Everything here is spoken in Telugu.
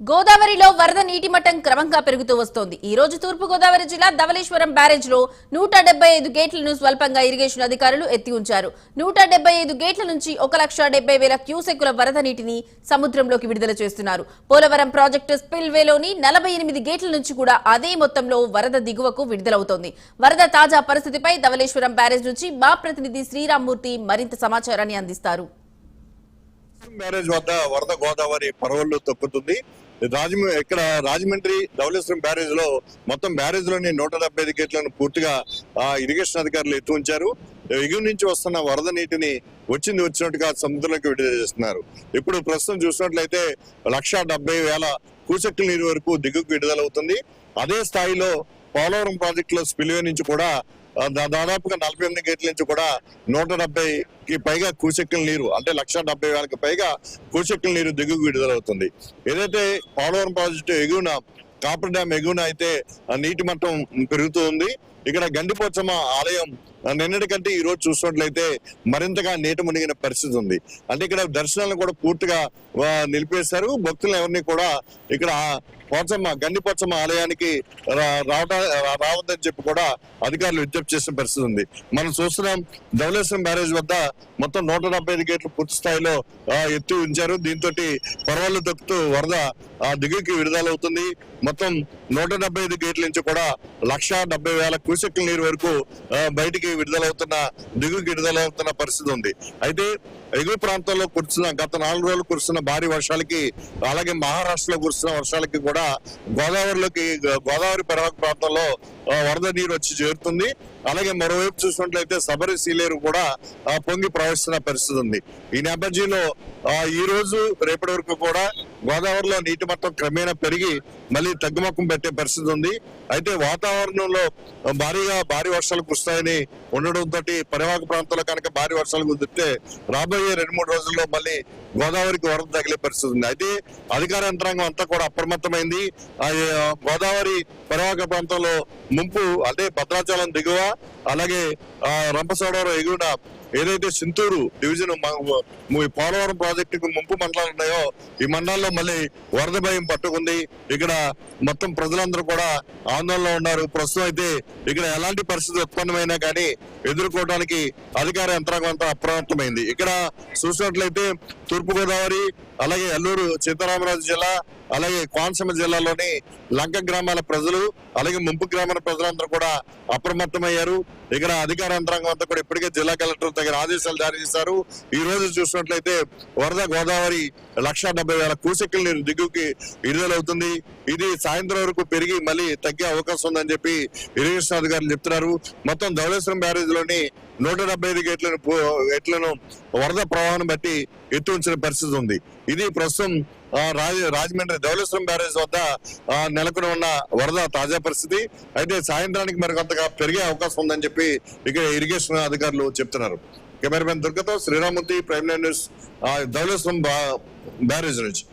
గోదావరిలో వరద నీటి మట్టం క్రమంగా పెరుగుతూ వస్తోంది. ఈ రోజు తూర్పు గోదావరి జిల్లా ధవళేశ్వరం బ్యారేజ్లో నూట డెబ్బై ఐదు గేట్లను స్వల్పంగా ఇరిగేషన్ అధికారులు ఎత్తి ఉంచారు. నూట డెబ్బై ఐదు గేట్ల నుంచి ఒక లక్ష డెబ్బై వేల క్యూసెక్కుల వరద నీటిని సముద్రంలోకి విడుదల చేస్తున్నారు. పోలవరం ప్రాజెక్టు స్పిల్ వేలోని నలభై ఎనిమిది గేట్ల నుంచి కూడా అదే మొత్తంలో వరద దిగువకు విడుదలవుతోంది. వరద తాజా పరిస్థితిపై ధవళేశ్వరం బ్యారేజ్ నుంచి మా ప్రతినిధి శ్రీరామ్మూర్తి మరింత సమాచారాన్ని అందిస్తారు. బ్యారేజ్ వద్ద వరద గోదావరి పరవళ్ళు తొక్కుతుంది. రాజమ ఇక్కడ రాజమండ్రి ధవళేశ్వరం బ్యారేజ్లో మొత్తం బ్యారేజ్లోని నూట డెబ్బై ఐదు గేట్లను పూర్తిగా ఆ, ఇరిగేషన్ అధికారులు ఎత్తు ఉంచారు. ఎగువ నుంచి వస్తున్న వరద నీటిని వచ్చింది వచ్చినట్టుగా సముద్రంలోకి విడుదల చేస్తున్నారు. ఇప్పుడు ప్రస్తుతం చూసినట్లయితే లక్ష డెబ్బై వేల కూచక్కుల నీరు వరకు దిగుకు విడుదలవుతుంది. అదే స్థాయిలో పోలవరం ప్రాజెక్టులో స్పిల్వే నుంచి కూడా దాదాపుగా నలభై ఎనిమిది గేట్ల నుంచి కూడా నూట డెబ్బైకి పైగా కూచెక్కుల నీరు అంటే లక్ష డెబ్బై వేలకు పైగా కూచెక్కుల నీరు దిగుకు విడుదలవుతుంది. ఏదైతే పోలవరం ప్రాజెక్టు ఎగువన కాపర్ డ్యామ్ ఎగువన అయితే నీటి మట్టం పెరుగుతూ ఉంది. ఇక్కడ గండిపోచమ్మ ఆలయం నిన్నటికంటే నిన్నటి కంటే ఈ రోజు చూసినట్లయితే మరింతగా నీట మునిగిన పరిస్థితి ఉంది. అంటే ఇక్కడ దర్శనాలను కూడా పూర్తిగా నిలిపేశారు. భక్తులు ఎవరిని కూడా ఇక్కడ పోచమ్మ గండిపోచమ్మ ఆలయానికి రా- రావట రావద్దని చెప్పి కూడా అధికారులు విజ్ఞప్తి చేసిన పరిస్థితి ఉంది. మనం చూస్తున్నాం ధవలేశ్వరం బ్యారేజ్ వద్ద మొత్తం నూట డెబ్బై ఐదు గేట్లు పూర్తి స్థాయిలో ఎత్తి ఉంచారు. దీంతో పర్వాలు దక్కుతూ వరద ఆ దిగుకి విడుదలవుతుంది. మొత్తం నూట డెబ్బై ఐదు గేట్ల నుంచి కూడా లక్ష డెబ్బై వేల క్యూసెక్ల నీరు వరకు బయటికి విడుదలవుతున్న దిగుకి విడుదలవుతున్న పరిస్థితి ఉంది. అయితే ఎగువ ప్రాంతంలో కురుస్తున్న గత నాలుగు రోజులు కురుస్తున్న భారీ వర్షాలకి అలాగే మహారాష్ట్రలో కురుస్తున్న వర్షాలకి కూడా గోదావరిలోకి గోదావరి పరివాహక ప్రాంతంలో వరద నీరు వచ్చి చేరుతుంది. అలాగే మరోవైపు చూసినట్లయితే సబరి సీలేరు కూడా పొంగి ప్రవహిస్తున్న పరిస్థితి ఉంది. ఈ నేపథ్యంలో ఈ రోజు రేపటి వరకు కూడా గోదావరిలో నీటి మట్టం క్రమేణా పెరిగి మళ్ళీ తగ్గుముఖం పెట్టే పరిస్థితి ఉంది. అయితే వాతావరణంలో భారీగా భారీ వర్షాలు కురుస్తాయని ఉండడంతో పరివాహక ప్రాంతాల్లో కనుక భారీ వర్షాలు కుదిరితే రాబోయే రెండు మూడు రోజుల్లో మళ్ళీ గోదావరికి వరద తగిలే పరిస్థితి ఉంది. అయితే అధికార యంత్రాంగం అంతా కూడా అప్రమత్తమైంది. ఆ, గోదావరి పరివాహక ప్రాంతంలో ముంపు అంటే భద్రాచలం దిగువ అలాగే ఆ, ఎగువన ఏదైతే సింతూరు డివిజన్ ఈ పోలవరం ప్రాజెక్టుకు ముంపు మండలాలు ఉన్నాయో ఈ మండలాల్లో మళ్ళీ వరద భయం పట్టుకుంది. ఇక్కడ మొత్తం ప్రజలందరూ కూడా ఆందోళనలో ఉన్నారు. ప్రస్తుతం అయితే ఇక్కడ ఎలాంటి పరిస్థితి ఉత్పన్నమైనా కానీ ఎదుర్కోవడానికి అధికార యంత్రాంగం అంతా అప్రమత్తమైంది. ఇక్కడ చూసినట్లయితే తూర్పుగోదావరి అలాగే అల్లూరు సీతారామరాజు జిల్లా అలాగే కోనసీమ జిల్లాలోని లంక గ్రామాల ప్రజలు అలాగే ముంపు గ్రామాల ప్రజలందరూ కూడా అప్రమత్తమయ్యారు. ఇక్కడ అధికార యంత్రాంగం అంతా కూడా ఇప్పటికే జిల్లా కలెక్టర్ తగిన ఆదేశాలు జారీ చేశారు. ఈ రోజు చూసినట్లయితే వరద గోదావరి లక్ష డెబ్బై వేల కూసెక్కుల నీరు దిగుకి విడుదలవుతుంది. ఇది సాయంత్రం వరకు పెరిగి మళ్ళీ తగ్గే అవకాశం ఉందని చెప్పి ఇరిగేషన్ అధికారులు చెప్తున్నారు. మొత్తం ధవళేశ్వరం బ్యారేజ్లోని నూట డెబ్బై ఐదు గేట్లను గేట్లను వరద ప్రవాహాన్ని బట్టి ఎత్తు ఉంచిన పరిస్థితి ఉంది. ఇది ప్రస్తుతం రాజ రాజమండ్రి ధవలేశ్వరం బ్యారేజ్ వద్ద నెలకొని ఉన్న వరద తాజా పరిస్థితి. అయితే సాయంత్రానికి మరి కొంతగా పెరిగే అవకాశం ఉందని చెప్పి ఇక్కడ ఇరిగేషన్ అధికారులు చెప్తున్నారు. Cameraman దుర్గతో Sriramamurthy prime news Dhavaleswaram barrage నుంచి.